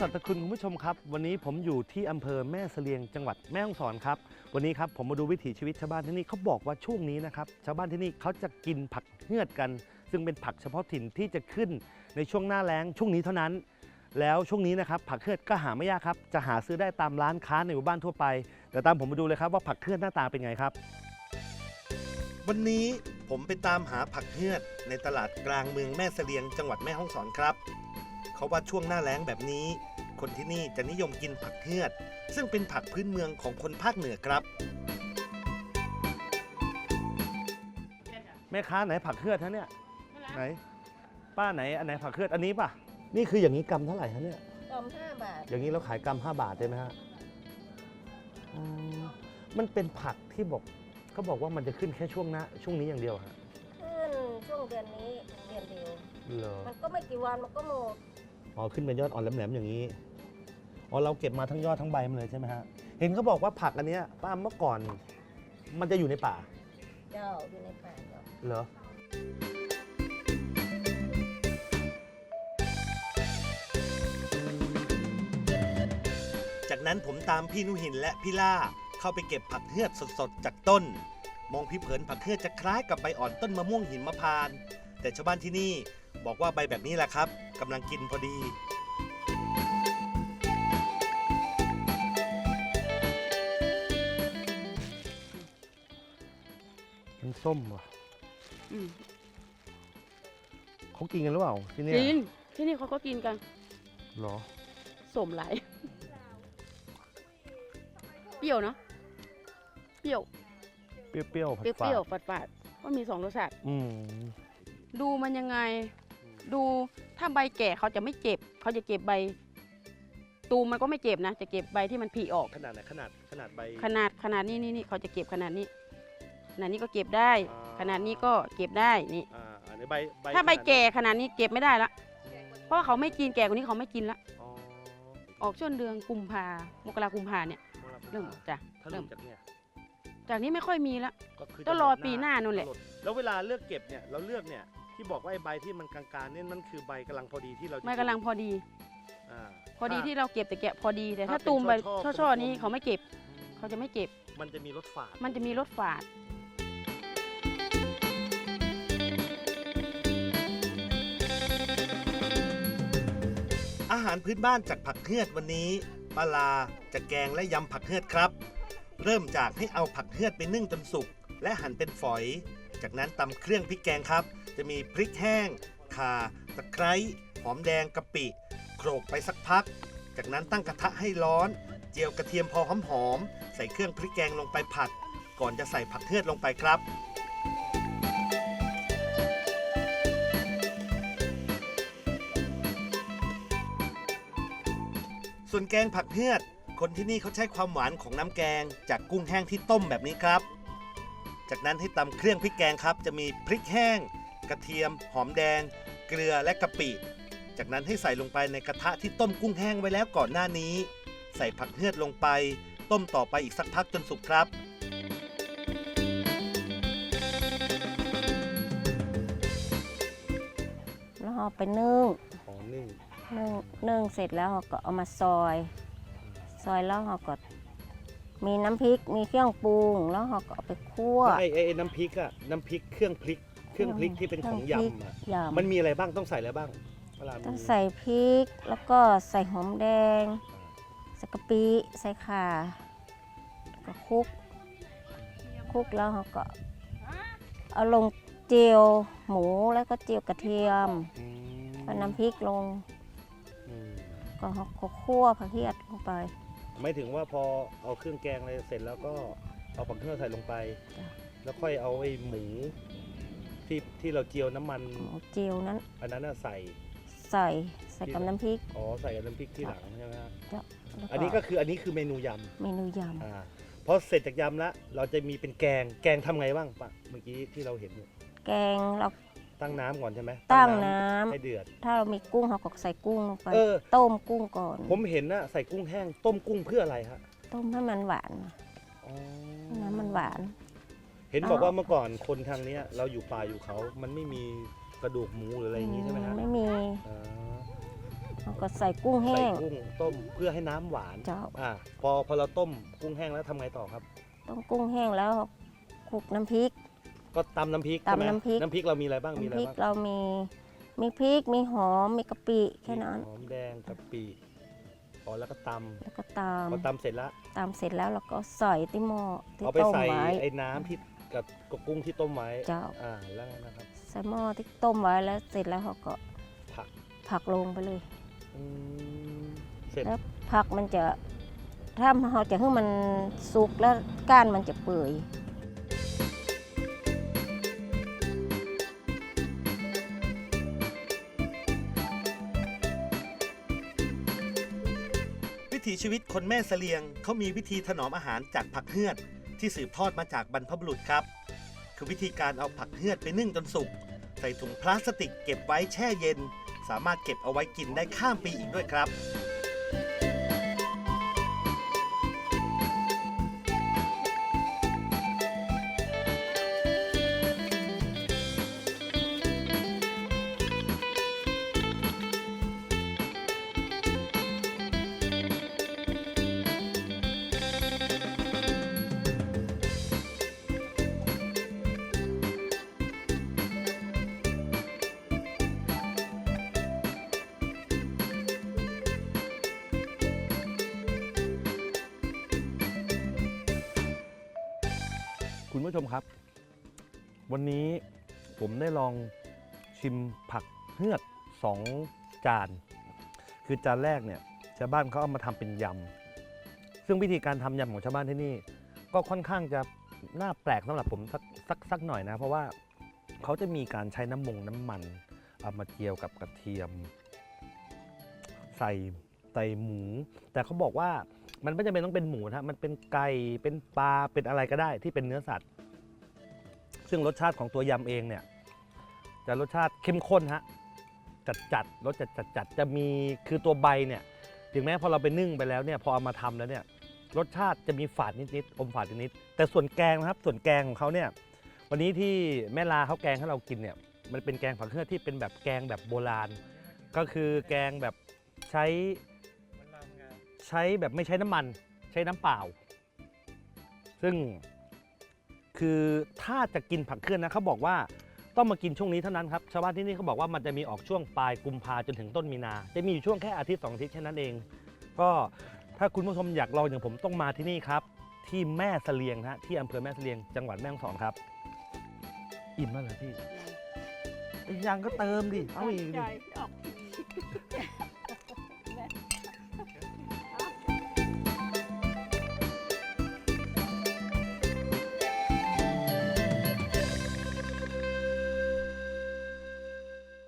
สัตคุณคุณผู้ชมครับ วันนี้ผมอยู่ที่อำเภอแม่เสลียงจังหวัดแม่ฮ่องสอนครับ วันนี้ครับผมมาดูวิถีชีวิตชาวบ้านที่นี่เขาบอกว่าช่วงนี้นะครับชาวบ้านที่นี่เขาจะกินผักเฮือดกัน ซึ่งเป็นผักเฉพาะถิ่นที่จะขึ้นในช่วงหน้าแล้งช่วงนี้เท่านั้น แล้วช่วงนี้นะครับผักเฮือดก็หาไม่ยากครับ จะหาซื้อได้ตามร้านค้าในหมู่บ้านทั่วไปเดี๋ยวตามผมมาดูเลยครับว่าผักเฮือดหน้าตาเป็นไงครับ วันนี้ผมไปตามหาผักเฮือดในตลาดกลางเมืองแม่เสลียงจังหวัดแม่ฮ่องสอนครับ เขาว่าช่วงหน้าแล้งแบบนี้ คนที่นี่จะนิยมกินผักเฮือด ซึ่งเป็นผักพื้นเมืองของคนภาคเหนือครับ แม่ค้าไหนผักเฮือดฮะเนี่ยไหน ป้าไหนอันไหนผักเฮือดอันนี้ป่ะนี่คืออย่างนี้กำเท่าไหร่ฮะเนี่ยกล่อมห้าบาท อย่างนี้เราขายกำห้าบาทได้ไหมฮะอืมมันเป็นผักที่บอกเขาบอกว่ามันจะขึ้นแค่ช่วงหน้าช่วงนี้อย่างเดียวฮะขึ้นช่วงเดือนนี้เดือนเดียวเหรอมันก็ไม่กี่วันมันก็หมด อ๋อขึ้นเป็นยอดอ่อนแหลมๆอย่างนี้อ๋อเราเก็บมาทั้งยอดทั้งใบมันเลยใช่ไหมฮะเห็นเขาบอกว่าผักอันเนี้ยป้าเมื่อก่อน มันจะอยู่ในป่าเจ้าอยู่ในป่าเจ้าเหรอจากนั้นผมตามพี่นุหินและพี่ล่าเข้าไปเก็บผักเฮือดสดๆจากต้น มองพี่เผินผักเฮือดจะคล้ายกับใบอ่อนต้นมะม่วงหินมะพร้านต์แต่ชาวบ้านที่นี่บอกว่าใบแบบนี้แหละครับ กำลังกินพอดีมันส้มว่ะอืมเขากินกันหรือเปล่าที่เนี่ยกินที่นี่เขาก็กินกัน เหรอ สมไหลาย เปรี้ยวเนาะ เปรี้ยว เปรี้ยวๆผัดเปรี้ยวๆฝาดฝาดๆก็มีสองรสชาติ อืม ดูมันยังไง ดูถ้าใบแก่เขาจะไม่เจ็บ เขาจะเก็บใบ ตูมมันก็ไม่เจ็บนะ จะเก็บใบที่มันผลิออก ขนาดไหนขนาดขนาดใบขนาดขนาดนี้นี่นี่เขาจะเก็บขนาดนี้ ขนาดนี้ก็เก็บได้ อ่าขนาดนี้ก็เก็บได้นี่ อ่าอันนี้ใบใบถ้าใบขนดแก่ขนาดนี้เก็บไม่ได้ละ เพราะว่าเขาไม่กินแก่กว่านี้เขาไม่กินละ อ๋อออกช่วงเดือนกุมภามกรากุมภาเนี่ยเริ่มจ้ะถ้าเริ่เริ่มมจากเนี่ยจากนี้ไม่ค่อยมีละ ก็คือต้องรอปีหน้านู่นแหละจดแล้วเวลาเลือกเก็บเนี่ยเราเลือกเนี่ย ที่บอกว่าไอ้ใบที่มันกลางๆเนี่ยมันคือใบกำลังพอดีที่เราจะไม่กำลังพอดีอ่าพอดีถ้าที่เราเก็บแต่แกะพอดีแต่ถ้าถ้าตูมไปเป็นช่อๆช่อๆกลมๆนี้เขาไม่เก็บอืมเขาจะไม่เก็บ มันจะมีรสฝาด มันจะมีรสฝาด อาหารพื้นบ้านจากผักเฮือดวันนี้ปลาลาจะแกงและยำผักเฮือดครับ เริ่มจากให้เอาผักเฮือดไปนึ่งจนสุกและหั่นเป็นฝอย จากนั้นตำเครื่องพริกแกงครับ จะมีพริกแห้งข่าตะไคร้หอมแดงกะปิ โขลกไปสักพัก จากนั้นตั้งกระทะให้ร้อน เจียวกระเทียมพอหอมๆใส่เครื่องพริกแกงลงไปผัด ก่อนจะใส่ผักเฮือดลงไปครับส่วนแกงผักเฮือด คนที่นี่เขาใช้ความหวานของน้ำแกง จากกุ้งแห้งที่ต้มแบบนี้ครับ จากนั้นให้ตำเครื่องพริกแกงครับ จะมีพริกแห้ง กระเทียม หอมแดง เกลือและกะปิ จากนั้นให้ใส่ลงไปในกระทะที่ต้มกุ้งแห้งไว้แล้วก่อนหน้านี้ ใส่ผักเฮือดลงไป ต้มต่อไปอีกสักพักจนสุกครับ แล้วเราไปนึ่งขอนึ่งนึ่งนึ่งเสร็จแล้วเราก็เอามาซอย ซอยแล้วเราก็ มีน้ำพริกมีเครื่องปรุงแล้วเราก็เอาไปคั่วไอ้ไอ้น้ำพริกอะน้ำพริกเครื่องพริกเครื่องพริกที่เป็นของเครื่องพริก ยำอะยมันมีอะไรบ้างต้องใส่อะไรบ้างเวลาำมีต้องใส่พริกแล้วก็ใส่หอมแดงใส่กะปิใส่ข่าแล้วก็คลุกคลุกแล้วเราก็เอาลงเจียวหมูแล้วก็เจียวกระเทียมอืมก็น้ำพริกลงอืมก็เราก็คั่วผักเหียดลงไป ไม่ถึงว่าพอเอาเครื่องแกงอะไรเสร็จแล้วก็เอาผักเฮือดใส่ลงไป จ้ะ แล้วค่อยเอาไอ้หมูที่ที่เราเจียวน้ำมัน หมูเจียวนั้นอันนั้นน่ะใส่ ใส่ใส่กับน้ำพริก อ๋อใส่กับน้ำพริกที่หลังใช่ไหมฮะแล้วอันนี้ก็คืออันนี้คือเมนูยเมนูยำอ่าพอเสร็จจากยำแล้วเราจะมีเป็นแกงแกงทำไงบ้างปะเมื่อกี้ที่เราเห็นอยู่ำแกงเรา ตั้งน้ำก่อนใช่ไหมตั้งน้ำให้เดือด ถ้าเรามีกุ้งเราก็ใส่กุ้งลงไป เออ ต้มกุ้งก่อน ผมเห็นนะใส่กุ้งแห้งต้มกุ้งเพื่ออะไรฮะต้มให้มันหวานอ๋อให้น้ำมันหวาน เห็นบอกว่าเมื่อก่อนคนทางเนี้ย เราอยู่ป่าอยู่เขา มันไม่มีกระดูกหมูหรืออะไรอย่างงี้ใช่ไหมฮะไม่มีอ๋อเอเขาก็ใส่กุ้งใส่แห้ง กุ้งต้มเพื่อให้น้ำหวานเจ้า อ่าพอพอเราต้มกุ้งแห้งแล้วทำไงต่อครับ ต้มกุ้งแห้งแล้วคลุกน้ำพริก ก็ตำน้ำพริกตำใช่ไหมน้ำพริก น้ำพริกเรามีอะไรบ้างมีอะไรน้ำพริกบ้างเรามีมีพริกมีหอมมีกะปิแค่นั้น หอมแดงกะปิอ๋อแล้วก็ตแล้วก็ตามำพอตำเสร็จแล้วตามเสร็จแล้วเราก็ใส่ที่หม้อที่เอาไปต้มใส่ไว้ ไอ้น้ำที่กับกับกุ้งที่ต้มไว้เจ้า อ่าแล้วไงนะครับ ใส่หม้อที่ต้มไว้แล้วเสร็จแล้วเขาก็ผัก ผักลงไปเลย อืมเสร็จแล้วผักมันจะถ้าเราจะให้มันสุกแล้วก้านมันจะเปื่อย ถีชีวิตคนแม่เสลียงเขามีวิธีถนอมอาหารจากผักเฮือด ที่สืบทอดมาจากบรรพบุรุษครับ คือวิธีการเอาผักเฮือดไปนึ่งจนสุก ใส่ถุงพลาสติกเก็บไว้แช่เย็น สามารถเก็บเอาไว้กินได้ข้ามปีอีกด้วยครับ คุณผู้ชมครับ วันนี้ผมได้ลองชิมผักเฮือดสองจาน คือจานแรกเนี่ยชาวบ้านเขาเอามาทำเป็นยำ ซึ่งวิธีการทำยำของชาวบ้านที่นี่ ก็ค่อนข้างจะน่าแปลกสำหรับผมสักสักสักหน่อยนะ เพราะว่าเขาจะมีการใช้น้ำมงน้ำมันเอามาเจียวกับกระเทียม ใส่ใส่หมู แต่เขาบอกว่า มันไม่จำเป็นต้องเป็นหมูนะมันเป็นไก่เป็นปลาเป็นอะไรก็ได้ที่เป็นเนื้อสัตว์ ซึ่งรสชาติของตัวยำเองเนี่ยจะรสชาติเข้มข้นฮะจัดจัดรสจัดจัดจัดจะมีคือตัวใบเนี่ยถึงแม้พอเราไปนึ่งไปแล้วเนี่ยพอเอามาทำแล้วเนี่ยรสชาติจะมีฝาดนิดๆอมฝาดนิดๆแต่ส่วนแกงนะครับ ส่วนแกงของเขาเนี่ยวันนี้ที่แม่ลาเขาแกงให้เรากินเนี่ยมันเป็นแกงผักเครือที่เป็นแบบแกงแบบโบราณ ก็คือแกงแบบใช้ ใช้แบบไม่ใช้น้ำมัน ใช้น้ำเปล่า ซึ่งคือถ้าจะกินผักเคลื่อนนะเขาบอกว่าต้องมากินช่วงนี้เท่านั้นครับชาวบ้านที่นี่เขาบอกว่ามันจะมีออกช่วงปลายกุมภาจนถึงต้นมีนา จะมีอยู่ช่วงแค่อาทิตย์สองอาทิตย์แค่นั้นเอง ก็ถ้าคุณผู้ชมอยากลองอย่างผมต้องมาที่นี่ครับ ที่แม่เสลียงฮะที่อำเภอแม่เสลียงจังหวัดแม่ฮ่องสอนครับ อิ่มแล้วเหรอพี่ยังก็เติมดิเอาอีกดิออก